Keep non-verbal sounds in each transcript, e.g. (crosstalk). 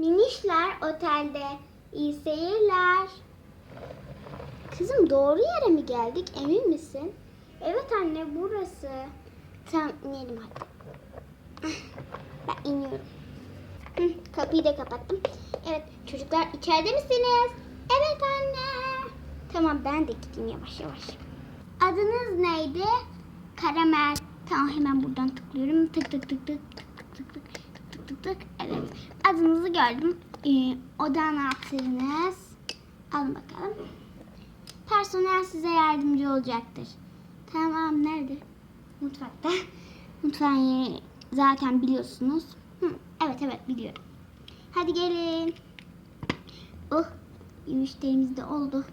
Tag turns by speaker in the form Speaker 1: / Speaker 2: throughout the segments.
Speaker 1: Minişler otelde. İyi seyirler. Kızım doğru yere mi geldik emin misin? Evet anne burası. Tamam inelim hadi. Ben iniyorum. Kapıyı da kapattım. Evet çocuklar içeride misiniz? Evet anne. Tamam ben de gideyim yavaş yavaş. Adınız neydi? Karamel. Tamam hemen buradan tıklıyorum. Tık tık tık tık tık tık tık tık tık. Evet. Adınızı gördüm. Ee, oda anahtarınız. Alın bakalım. Personel size yardımcı olacaktır. Tamam nerede? Mutfakta. (laughs) Mutfağın yeri zaten biliyorsunuz. Hı, evet evet biliyorum. Hadi gelin. Oh müşterimiz de oldu.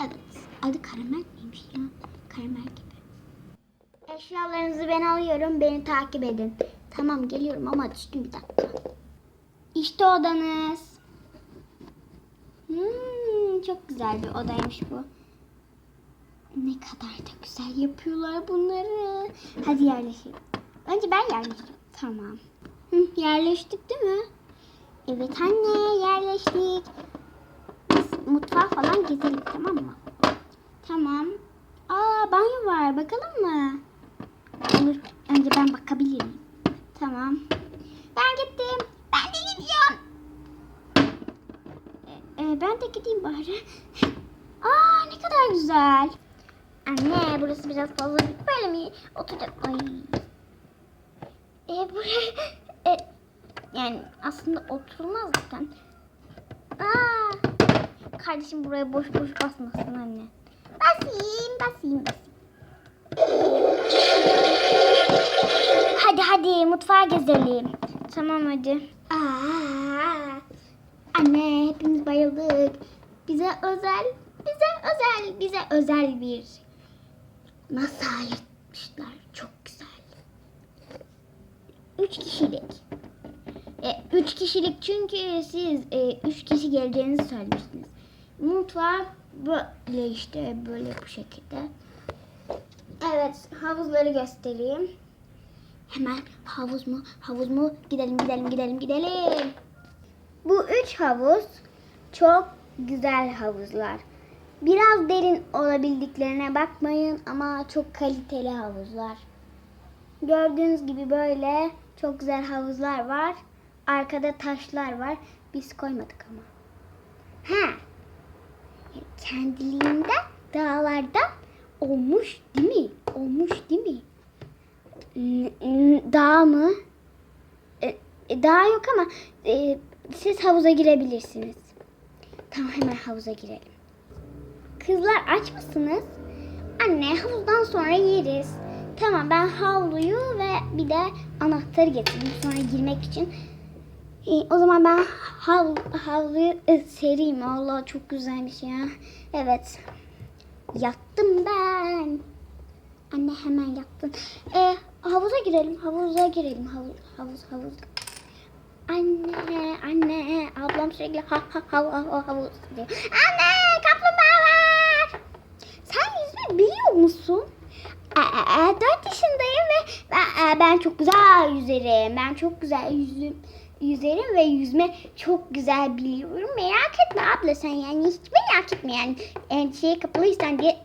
Speaker 1: Evet. Adı karamel miymiş ya? Karamel gibi. Eşyalarınızı ben alıyorum. Beni takip edin. Tamam geliyorum ama düştüm bir dakika. İşte odanız. Hmm, çok güzel bir odaymış bu. Ne kadar da güzel yapıyorlar bunları. Hadi yerleşelim. Önce ben yerleşeceğim. Tamam. Hı, yerleştik değil mi? Evet anne yerleştik. Biz mutfağı falan gezelim tamam mı? Tamam. Aa banyo var bakalım mı? Olur. Önce ben bakabilirim. Tamam. Ben gittim. Ben de gidiyorum. Ee, e, ben de gideyim bari. Aa ne kadar güzel. Anne burası biraz fazla böyle mi? Oturacak. Ay. E buraya e, yani aslında oturmaz zaten. Aa, kardeşim buraya boş boş basmasın anne. Basayım, basayım, basayım. Hadi hadi mutfağa gezelim. Tamam hadi. Aa, anne hepimiz bayıldık. Bize özel, bize özel, bize özel bir masa ayırtmışlar. Çok güzel. Üç kişilik. E, üç kişilik çünkü siz e, üç kişi geleceğinizi söylemiştiniz. Mutfağı böyle işte böyle bu şekilde. Evet havuzları göstereyim. Hemen havuz mu havuz mu gidelim gidelim gidelim gidelim. Bu üç havuz çok güzel havuzlar. Biraz derin olabildiklerine bakmayın ama çok kaliteli havuzlar. Gördüğünüz gibi böyle çok güzel havuzlar var. Arkada taşlar var. Biz koymadık ama. Ha. Kendiliğinden dağlarda olmuş değil mi? Olmuş değil mi? Dağ mı? E, e, dağ yok ama e, siz havuza girebilirsiniz. Tamam hemen havuza girelim. Kızlar aç mısınız? Anne havuzdan sonra yeriz. Tamam ben havluyu ve bir de anahtarı getirdim sonra girmek için. E, o zaman ben hav, havluyu e, sereyim. Allah çok güzelmiş ya. Evet. Yattım ben. Anne hemen yattın. E, havuza girelim. Havuza girelim. Havuz, havuz, havuz. Anne, anne. Ablam sürekli ha ha ha ha havuz diyor. Anne, kaplumbağa var. Sen yüzme biliyor musun? E, e, e, 4 yaşındayım ve ben, e, ben çok güzel yüzerim. Ben çok güzel yüzüm, yüzerim ve yüzme çok güzel biliyorum. Merak etme abla sen yani hiç merak etme yani endişeye kapalıysan diye.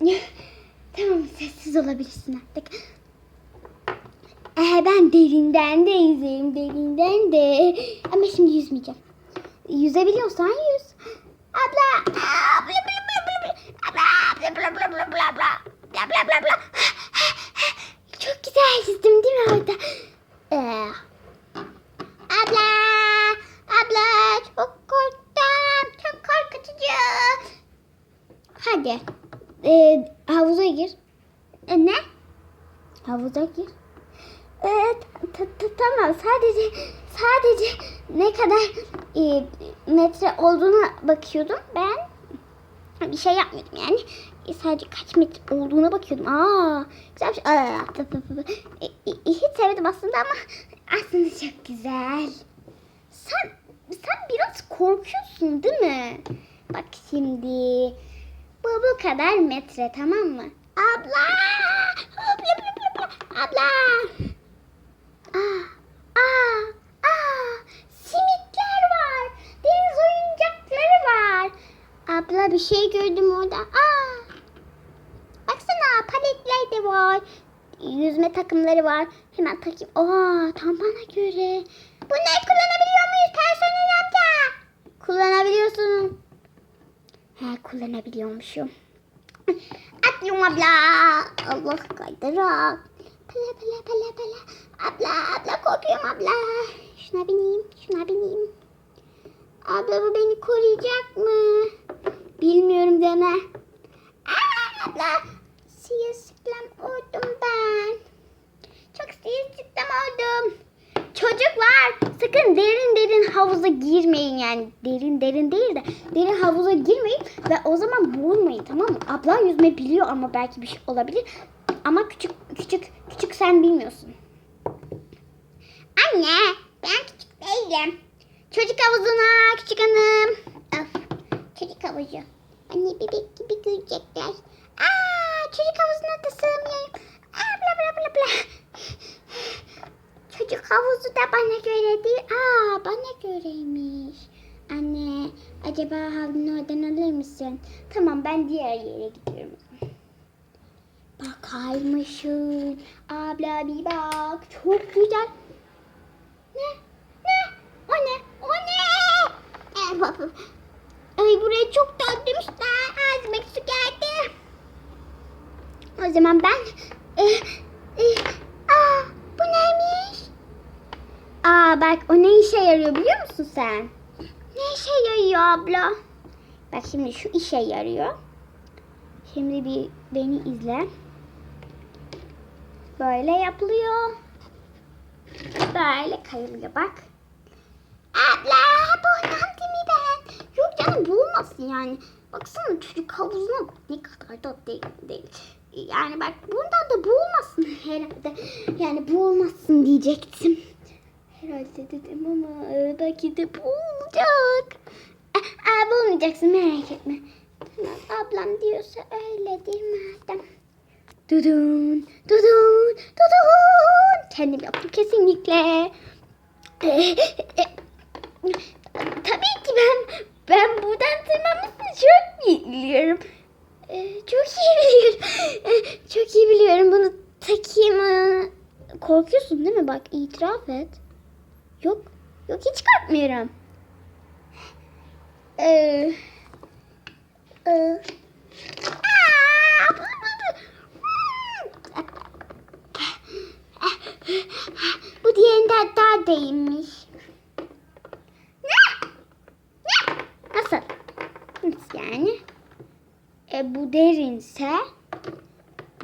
Speaker 1: (laughs) tamam sessiz olabilirsin artık. Ee, ben derinden de yüzerim derinden de. Ama şimdi yüzmeyeceğim. Yüzebiliyorsan yüz. Abla. Abla bla bla bla bla. Abla bla bla bla bla bla bla. Bla bla bla bla. Çok güzel yüzdüm değil mi orada? Ee, abla. Abla çok korktum. Çok korkutucu. Hadi. Ee, havuza gir. E, ne? Havuza gir. Evet, ta- ta- tamam. Sadece sadece ne kadar e, metre olduğuna bakıyordum. Ben bir şey yapmıyordum yani. E, sadece kaç metre olduğuna bakıyordum. Aa, güzelmiş. Aa, tı- tı- tı. E, e, hiç sevmedim aslında ama aslında çok güzel. Sen sen biraz korkuyorsun değil mi? Bak şimdi. Bu bu kadar metre tamam mı? Abla! Abla! Abla! Abla! Aa, aa, simitler var. Deniz oyuncakları var. Abla bir şey gördüm orada. Aa, baksana paletler de var. Yüzme takımları var. Hemen takayım. Aa, tam bana göre. Bunları kullanabiliyor muyuz personel amca? Kullanabiliyorsun. He, kullanabiliyormuşum. (laughs) Atlıyorum abla. Allah kaydırak. Pala pala pala pala. Abla abla korkuyorum abla. Şuna bineyim şuna bineyim. Abla bu beni koruyacak mı? Bilmiyorum deme. Aa, abla sıyırsıklam oldum ben. Çok sıyırsıklam oldum. Çocuklar sakın derin derin havuza girmeyin yani derin derin değil de derin havuza girmeyin ve o zaman boğulmayın tamam mı? Abla yüzme biliyor ama belki bir şey olabilir ama küçük küçük küçük sen bilmiyorsun. Anne ben küçük değilim. Çocuk havuzuna küçük hanım. Of çocuk havuzu. Anne bebek gibi görecekler. Aa çocuk havuzuna da sığmıyorum. Aa bla bla bla bla. Çocuk havuzu da bana göre değil. Aa bana göreymiş. Anne acaba havlunu oradan alır mısın? Tamam ben diğer yere gidiyorum. Bakar mısın? Abla bir bak. Çok güzel. Ne? Ne? O ne? O ne? Eh, Ay buraya çok döndürmüşler. Ağzıma su geldi. O zaman ben... Eh, eh, aa, bu neymiş? Aa bak o ne işe yarıyor biliyor musun sen? Ne işe yarıyor abla? Bak şimdi şu işe yarıyor. Şimdi bir beni izle. Böyle yapılıyor. Böyle kayılıyor bak. Abla değil mi ben? Yok canım boğulmasın yani. Baksana çocuk havuzuna ne kadar da değil. Yani bak bundan da boğulmasın herhalde. Yani boğulmasın diyecektim. Herhalde dedim ama belki de boğulacak. Aa, aa, boğulmayacaksın merak etme. Tamam ablam diyorsa öyledir madem. Dudun, dudun, dudun. Kendim yaptım kesinlikle. (laughs) Tabii ki ben ben buradan tırmanmasını çok iyi biliyorum. Ee, çok iyi biliyorum. (laughs) Çok iyi biliyorum. Bunu takayım. Korkuyorsun değil mi? Bak itiraf et. Yok. Yok hiç korkmuyorum. Ee, Aa! Değilmiş. Ne? Ne? Nasıl? Nasıl yani? E, bu derinse,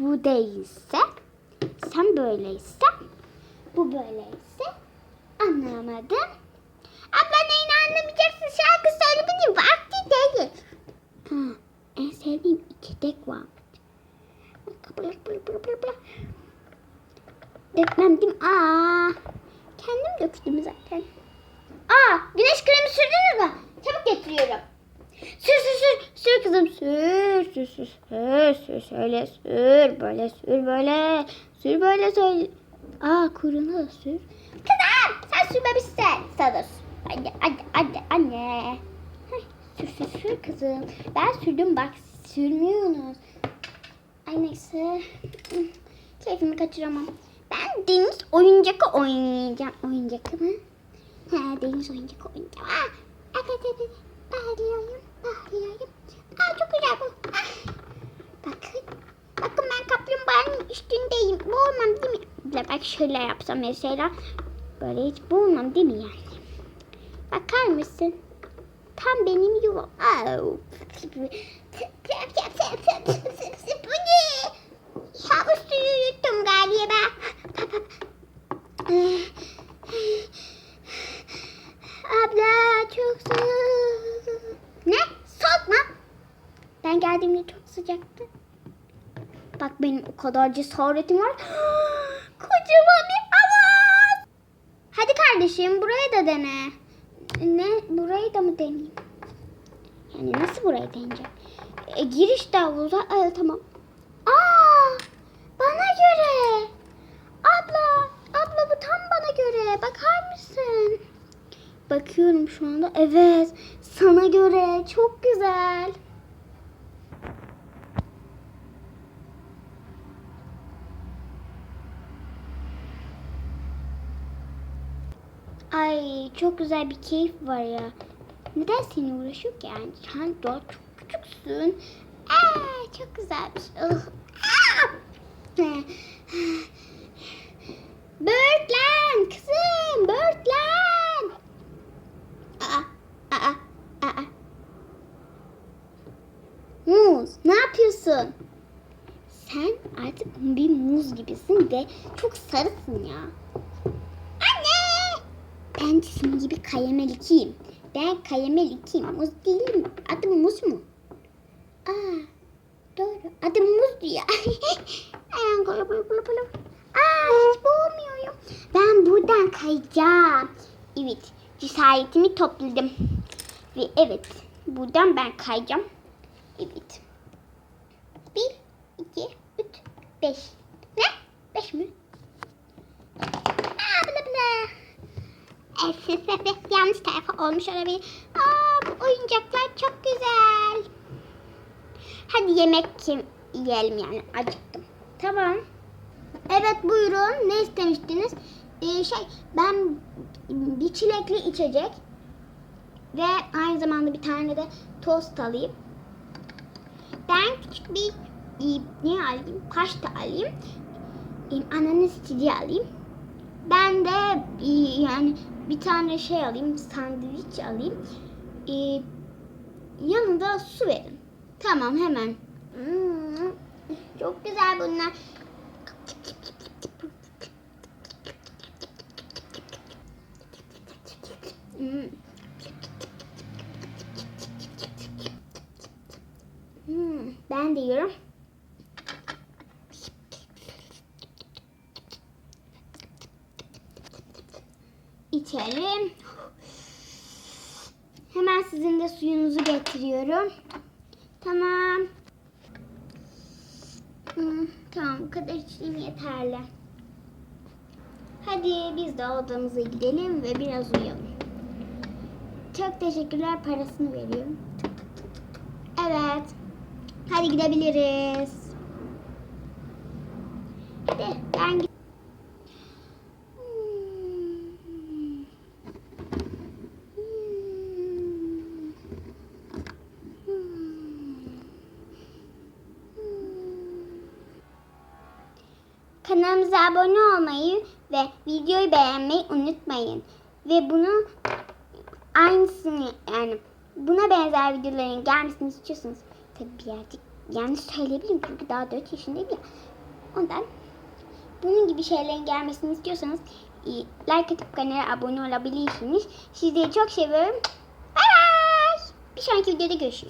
Speaker 1: bu değilse, sen böyleyse, bu böyleyse anlamadım. Abla neyini anlamayacaksın şarkı söylemenin vakti değil. Ha, en sevdiğim içecek var. Dökmem değil mi? Aa, kendim döktüm zaten. Aa, güneş kremi sürdünüz mü? Çabuk getiriyorum. Sür sür sür. Sür kızım sür. Sür sür sür. Sür şöyle sür. Böyle sür böyle. Sür böyle söyle. Aa kuyruğuna da sür. Kızım sen sürmemişsin. Sana sür. Anne anne anne anne. Sür sür sür kızım. Ben sürdüm bak sürmüyorsunuz. Ay neyse. Keyfimi kaçıramam. Ben deniz oyuncakı oynayacağım. Oyuncakı mı? Ha deniz oyuncakı oynayacağım. Aa, evet evet. Bağlıyorum. Bağlıyorum. Aa çok güzel bu. Ah. Bakın. Bakın ben kaplumbağanın üstündeyim. Boğulmam değil mi? Bak şöyle yapsam mesela. Böyle hiç boğulmam değil mi yani? Bakar mısın? Tam benim yuvam. Au. Bu ne? Havuz suyu yuttum galiba. Abla çok soğuk. Ne? Soğuk mu? Ben geldiğimde çok sıcaktı. Bak benim o kadar cesaretim var. (gasps) Kocaman bir havuz. Hadi kardeşim buraya da dene. Ne? Burayı da mı deneyeyim? Yani nasıl burayı deneyeceğim? E, giriş havuza. Aa, tamam. Aa, bana göre göre bakar mısın? Bakıyorum şu anda. Evet. Sana göre çok güzel. Ay çok güzel bir keyif var ya. Neden seninle uğraşıyor ki yani? Sen daha çok küçüksün. Aa, çok güzelmiş. Ah. Ee, ve çok sarısın ya. Anne! Ben senin gibi kayamel ikiyim. Ben kayamel ikiyim. Muz değilim. Adım muz mu? Aa, doğru. Adım muzdu (laughs) ya. Aa, hiç boğulmuyorum. Ben buradan kayacağım. Evet, cesaretimi topladım. Ve evet, buradan ben kayacağım. Evet. Bir, iki, üç, beş. Ne? Beş mi? Aa, bla bla. Evet, yanlış tarafa olmuş olabilir. Aa, bu oyuncaklar çok güzel. Hadi yemek kim yiyelim yani acıktım. Tamam. Evet buyurun ne istemiştiniz? Ee, şey ben bir çilekli içecek ve aynı zamanda bir tane de tost alayım. Ben küçük bir e, ne alayım? Pasta alayım. Ananas içeceği alayım. Ben de yani bir tane şey alayım, sandviç alayım. E, yanında su verin. Tamam hemen. Hmm, çok güzel bunlar. Hmm. Hmm, ben de. İçelim. Hemen sizin de suyunuzu getiriyorum. Tamam. Tamam bu kadar içtiğim yeterli. Hadi biz de odamıza gidelim ve biraz uyuyalım. Çok teşekkürler parasını veriyorum. Evet. Hadi gidebiliriz. Hadi ben gid- Kanalımıza abone olmayı ve videoyu beğenmeyi unutmayın. Ve bunu aynısını yani buna benzer videoların gelmesini istiyorsanız tabii birazcık yanlış söyleyebilirim çünkü daha 4 yaşındayım ya. Ondan bunun gibi şeylerin gelmesini istiyorsanız e, like atıp kanala abone olabilirsiniz. Sizleri çok seviyorum. Bye bye. Bir sonraki videoda görüşürüz.